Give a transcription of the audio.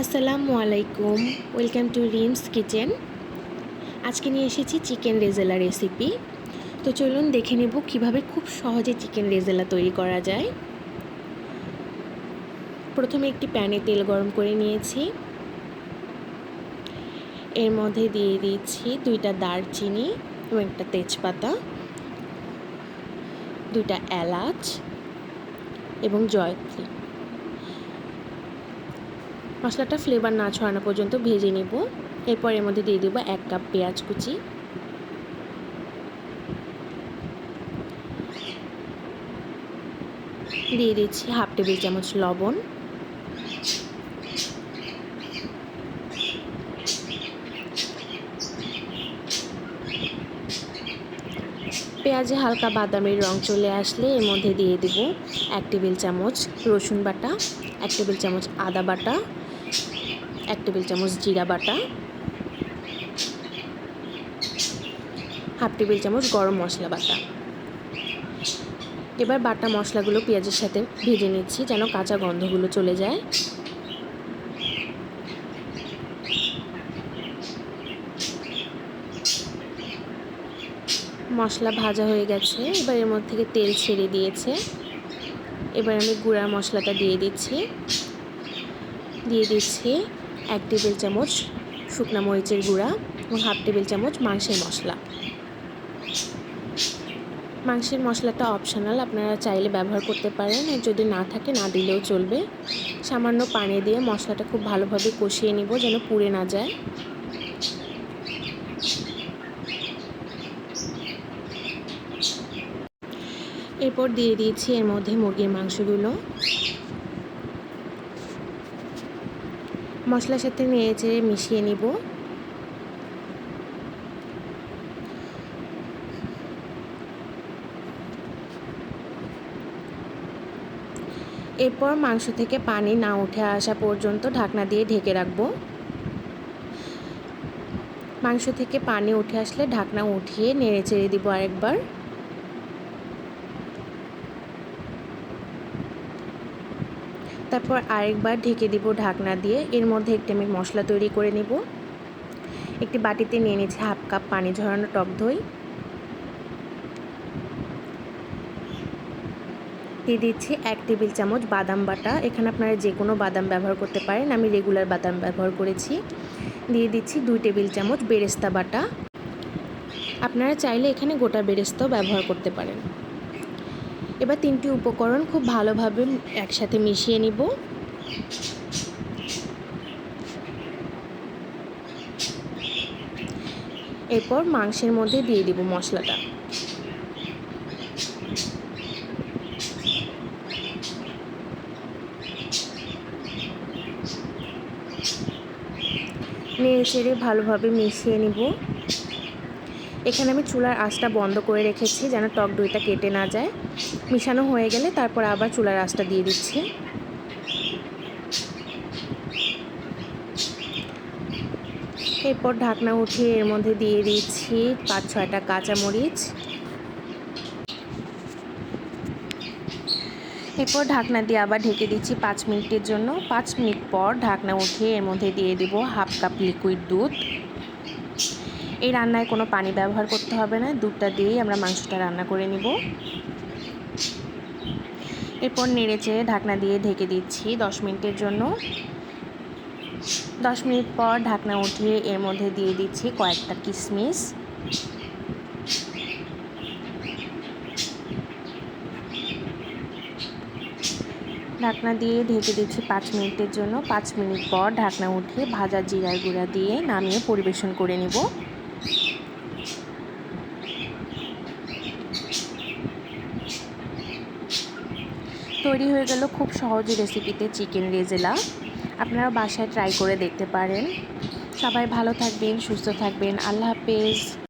আসসালামু আলাইকুম। Welcome to rims kitchen আজকে নিয়ে এসেছি চিকেন রেজেলা রেসিপি তো চলুন দেখে নেব কীভাবে খুব সহজে চিকেন রেজেলা তৈরি করা যায়। প্রথমে একটি প্যানে তেল গরম করে নিয়েছি। এর মধ্যে দিয়ে দিচ্ছি দুইটা দারচিনি এবং একটা তেজপাতা, দুইটা এলাচ এবং জয়ত্রী। মশলাটা ফ্লেভার না ছড়ানো পর্যন্ত ভেজে নেব। এরপর এর মধ্যে দিয়ে দেবো এক কাপ পেঁয়াজ কুচি। দিয়ে দিচ্ছি হাফ টেবিল চামচ লবণ। পেঁয়াজে হালকা বাদামের রং চলে আসলে এর মধ্যে দিয়ে দেব এক টেবিল চামচ রসুন বাটা, এক টেবিল চামচ আদা বাটা। এক টেবিল চামচ জিরা বাটা, হাফ টেবিল চামচ গরম মশলা বাটা। এবার বাটা মশলাগুলো পেঁয়াজের সাথে ভেজে নিচ্ছি যেন কাঁচা গন্ধগুলো চলে যায়। মশলা ভাজা হয়ে গেছে, এবার এর মধ্যে থেকে তেল ছেড়ে দিয়েছে। এবার আমি গুঁড়া মশলাটা দিয়ে দিচ্ছি। দিয়ে দিচ্ছি এক টেবিল চামচ শুকনো মরিচের গুঁড়া এবং হাফ টেবিল চামচ মাংসের মশলা। মাংসের মশলাটা অপশনাল আপনারা চাইলে ব্যবহার করতে পারেন। আর যদি না থাকে, না দিলেও চলবে। সামান্য পানি দিয়ে মশলাটা খুব ভালোভাবে কষিয়ে নিব যেন পুড়ে না যায়। এরপর দিয়ে দিয়েছি এর মধ্যে মুরগির মাংসগুলো। মশলার সাথে নেড়ে চেড়ে মিশিয়ে নিব। এরপর মাংস থেকে পানি না উঠে আসা পর্যন্ত ঢাকনা দিয়ে ঢেকে রাখব। মাংস থেকে পানি উঠে আসলে ঢাকনা উঠিয়ে নেড়ে চেড়ে দিব আরেকবার। তারপর আরেকবার ঢেকে দিব ঢাকনা দিয়ে। এর মধ্যে একটি আমি মশলা তৈরি করে নিব। একটি বাটিতে নিয়ে নিয়েছি হাফ কাপ পানি ঝরানো টক দই। দিয়ে দিচ্ছি এক টেবিল চামচ বাদাম বাটা। এখানে আপনারা যে কোনো বাদাম ব্যবহার করতে পারেন। আমি রেগুলার বাদাম ব্যবহার করেছি। দিয়ে দিচ্ছি দুই টেবিল চামচ বেরেস্তা বাটা। আপনারা চাইলে এখানে গোটা বেরেস্তাও ব্যবহার করতে পারেন। এবার তিনটি উপকরণ খুব ভালোভাবে একসাথে মিশিয়ে নিব। এরপর মাংসের মধ্যে দিয়ে দিব মশলাটা। নেড়ে চেড়ে ভালোভাবে মিশিয়ে নিব। এখানে আমি চুলার আঁচটা বন্ধ করে রেখেছি যেন টক দইটা কেটে না যায়। মিশানো হয়ে গেলে তারপর আবার চুলার আঁচটা দিয়ে দিচ্ছি। এরপর ঢাকনা উঠিয়ে এর মধ্যে দিয়ে দিচ্ছি পাঁচ ছয়টা কাঁচামরিচ। এরপর ঢাকনা দিয়ে আবার ঢেকে দিচ্ছি পাঁচ মিনিটের জন্য। পাঁচ মিনিট পর ঢাকনা উঠিয়ে এর মধ্যে দিয়ে দিব হাফ কাপ লিকুইড দুধ। এই রান্নায় কোনো পানি ব্যবহার করতে হবে না, দুধটা দিয়েই আমরা মাংসটা রান্না করে নিব। এরপর নেড়েচে ঢাকনা দিয়ে ঢেকে দিচ্ছি দশ মিনিটের জন্য। দশ মিনিট পর ঢাকনা উঠিয়ে এর মধ্যে দিয়ে দিচ্ছি কয়েকটা কিশমিশ ঢাকনা দিয়ে ঢেকে দিচ্ছি পাঁচ মিনিটের জন্য। পাঁচ মিনিট পর ঢাকনা উঠিয়ে ভাজা জিরার গুঁড়া দিয়ে নামিয়ে পরিবেশন করে নেব। তৈরি হয়ে গেল খুব সহজ রেসিপিতে চিকেন রেজেলা। আপনারা বাসায় ট্রাই করে দেখতে পারেন। সবাই ভালো থাকবেন, সুস্থ থাকবেন। আল্লাহ হাফেজ।